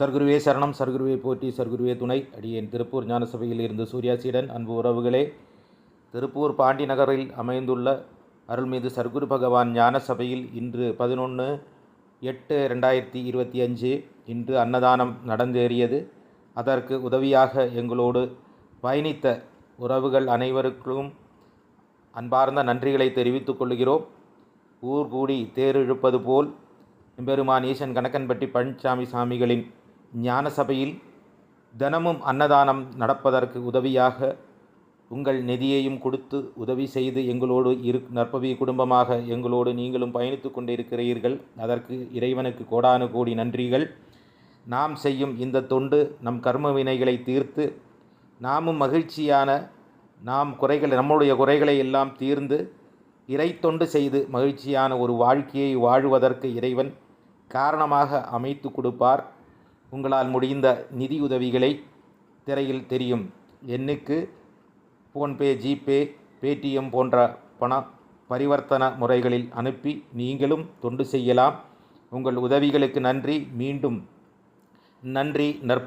சர்க்குருவே சரணம் சர்க்குருவே போற்றி சர்க்குருவே துணை. அடியேன் திருப்பூர் ஞானசபையில் இருந்து சூர்யாசீடன் அன்பு உறவுகளே. திருப்பூர் பாண்டி நகரில் அமைந்துள்ள அருள்மிகு சர்க்குரு பகவான் ஞான சபையில் இன்று பதினொன்று எட்டு ரெண்டாயிரத்தி இருபத்தி அஞ்சு இன்று அன்னதானம் நடந்தேறியது. அதற்கு உதவியாக எங்களோடு பயணித்த உறவுகள் அனைவருக்கும் அன்பார்ந்த நன்றிகளை தெரிவித்துக் கொள்கிறோம். ஊர் கூடி தேர் இழுப்பது போல் எம்பெருமான் ஈசன் கணக்கன்பட்டி பழனிசாமி சாமிகளின் ஞான சபையில் தினமும் அன்னதானம் நடப்பதற்கு உதவியாக உங்கள் நிதியையும் கொடுத்து உதவி செய்து எங்களோடு இரு நற்பவி குடும்பமாக எங்களோடு நீங்களும் பயணித்து கொண்டிருக்கிறீர்கள். அதற்கு இறைவனுக்கு கோடானு கோடி நன்றிகள். நாம் செய்யும் இந்த தொண்டு நம் கர்ம வினைகளை தீர்த்து நாமும் மகிழ்ச்சியான நாம் குறைகள் நம்முடைய குறைகளை எல்லாம் தீர்ந்து இறை தொண்டு செய்து மகிழ்ச்சியான ஒரு வாழ்க்கையை வாழ்வதற்கு இறைவன் காரணமாக அமைத்து கொடுப்பார். உங்களால் முடிந்த நிதி உதவிகளை திரையில் தெரியும். எண்ணுக்கு ஃபோன்பே ஜிபே பேடிஎம் போன்ற பண பரிவர்த்தன முறைகளில் அனுப்பி நீங்களும் தொண்டு செய்யலாம். உங்கள் உதவிகளுக்கு நன்றி. மீண்டும் நன்றி நற்ப